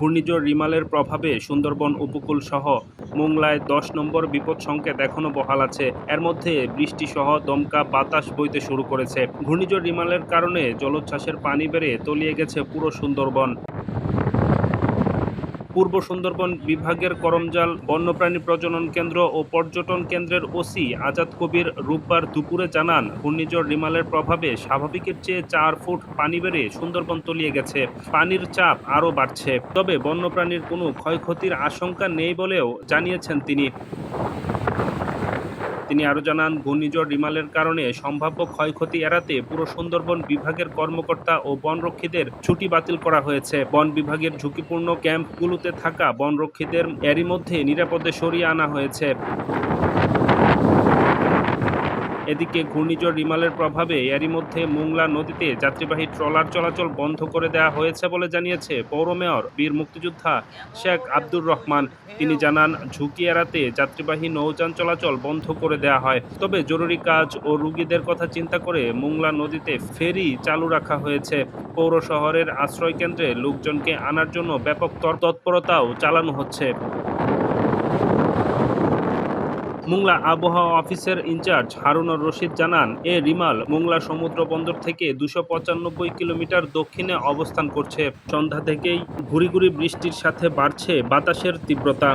ঘূর্ণিঝড় রিমালের প্রভাবে সুন্দরবন উপকূল সহ মোংলায় দশ নম্বর বিপদ সংকেত এখনও বহাল আছে। এর মধ্যে বৃষ্টি সহ দমকা বাতাস বইতে শুরু করেছে। ঘূর্ণিঝড় রিমালের কারণে জলোচ্ছ্বাসের পানি বেড়ে তলিয়ে গেছে পুরো সুন্দরবন। পূর্ব সুন্দরবন বিভাগের করমজাল বন্যপ্রাণী প্রজনন কেন্দ্র ও পর্যটন কেন্দ্রের ওসি আজাদ কবির রোববার দুপুরে জানান, ঘূর্ণিঝড় রিমালের প্রভাবে স্বাভাবিকের চেয়ে চার ফুট পানি বেড়ে সুন্দরবন তলিয়ে গেছে। পানির চাপ আরও বাড়ছে। তবে বন্যপ্রাণীর কোনো ক্ষয়ক্ষতির আশঙ্কা নেই বলেও জানিয়েছেন তিনি। তিনি আরও জানান, ঘূর্ণিঝড় রিমালের কারণে সম্ভাব্য ক্ষয়ক্ষতি এড়াতে পুরো সুন্দরবন বিভাগের কর্মকর্তা ও বনরক্ষীদের ছুটি বাতিল করা হয়েছে। বন বিভাগের ঝুঁকিপূর্ণ ক্যাম্পগুলোতে থাকা বনরক্ষীদের এরই মধ্যে নিরাপদে সরিয়ে আনা হয়েছে। এদিকে ঘূর্ণিঝড় রিমালের প্রভাবে এরই মধ্যে মোংলা নদীতে যাত্রীবাহী ট্রলার চলাচল বন্ধ করে দেওয়া হয়েছে বলে জানিয়েছে পৌর মেয়র, বীর মুক্তিযোদ্ধা শেখ আব্দুর রহমান। তিনি জানান, ঝুঁকি এড়াতে যাত্রীবাহী নৌযান চলাচল বন্ধ করে দেওয়া হয়। তবে জরুরি কাজ ও রুগীদের কথা চিন্তা করে মোংলা নদীতে ফেরি চালু রাখা হয়েছে। পৌর শহরের আশ্রয় কেন্দ্রে লোকজনকে আনার জন্য ব্যাপক তৎপরতাও চালানো হচ্ছে। মোংলা আবহাওয়া অফিসের ইনচার্জ হারুনর রশিদ জানান, এ রিমাল মোংলা সমুদ্র বন্দর থেকে দুশো পঁচানব্বই কিলোমিটার দক্ষিণে অবস্থান করছে। সন্ধ্যা থেকেই ঘুরি ঘুরি বৃষ্টির সাথে বাড়ছে বাতাসের তীব্রতা।